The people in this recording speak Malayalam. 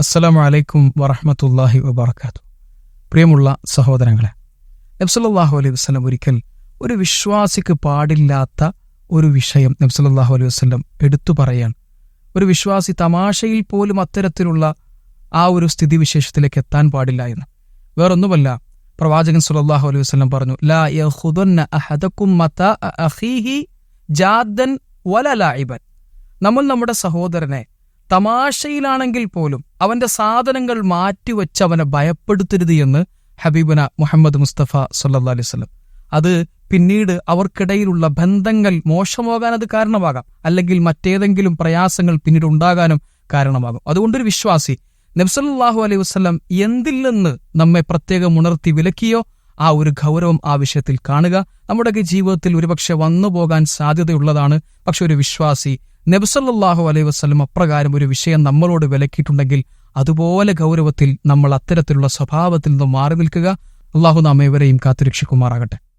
അസ്സലാമു വലൈക്കും വറഹമത്തല്ലാഹി വബർക്കാത്തു പ്രിയമുള്ള സഹോദരങ്ങളെ നബ്സല്ലാഹു അലൈഹി വസ്ലം ഒരിക്കൽ ഒരു വിശ്വാസിക്ക് പാടില്ലാത്ത ഒരു വിഷയം നബ്സല്ലാഹു അലൈഹി വസ്ലം എടുത്തു പറയാൻ ഒരു വിശ്വാസി തമാശയിൽ പോലും അത്തരത്തിലുള്ള ആ ഒരു സ്ഥിതിവിശേഷത്തിലേക്ക് എത്താൻ പാടില്ല എന്ന്. വേറൊന്നുമല്ല പ്രവാചകൻ സുലല്ലാഹു അലൈഹി വസ്ലം പറഞ്ഞു ലാ ജാദൻ വല ലാഇബൻ. നമ്മൾ നമ്മുടെ സഹോദരനെ തമാശയിലാണെങ്കിൽ പോലും അവന്റെ സാധനങ്ങൾ മാറ്റിവെച്ച് അവനെ ഭയപ്പെടുത്തരുത് എന്ന് ഹബീബന മുഹമ്മദ് മുസ്തഫ സല്ലാ അലൈഹി സ്വലം അത് പിന്നീട് അവർക്കിടയിലുള്ള ബന്ധങ്ങൾ മോശമാകാൻ അത് കാരണമാകാം. അല്ലെങ്കിൽ മറ്റേതെങ്കിലും പ്രയാസങ്ങൾ പിന്നീട് ഉണ്ടാകാനും കാരണമാകും. അതുകൊണ്ടൊരു വിശ്വാസി നബ്സല്ലാഹു അലൈഹി വസ്ലം എന്തിൽ നിന്ന് നമ്മെ പ്രത്യേകം ഉണർത്തി വിലക്കിയോ? ആ ഒരു ഗൗരവം ആ വിഷയത്തിൽ കാണുക. നമ്മുടെയൊക്കെ ജീവിതത്തിൽ ഒരുപക്ഷെ വന്നു പോകാൻ സാധ്യതയുള്ളതാണ്. പക്ഷെ ഒരു വിശ്വാസി നബ്സല്ലാഹു അലൈഹി വസ്ലം അപ്രകാരം ഒരു വിഷയം നമ്മളോട് വിലക്കിയിട്ടുണ്ടെങ്കിൽ അതുപോലെ ഗൗരവത്തിൽ നമ്മൾ അത്തരത്തിലുള്ള സ്വഭാവത്തിൽ നിന്നും മാറി നിൽക്കുക. അള്ളാഹു നാം കാത്തുരക്ഷിക്കുമാറാകട്ടെ.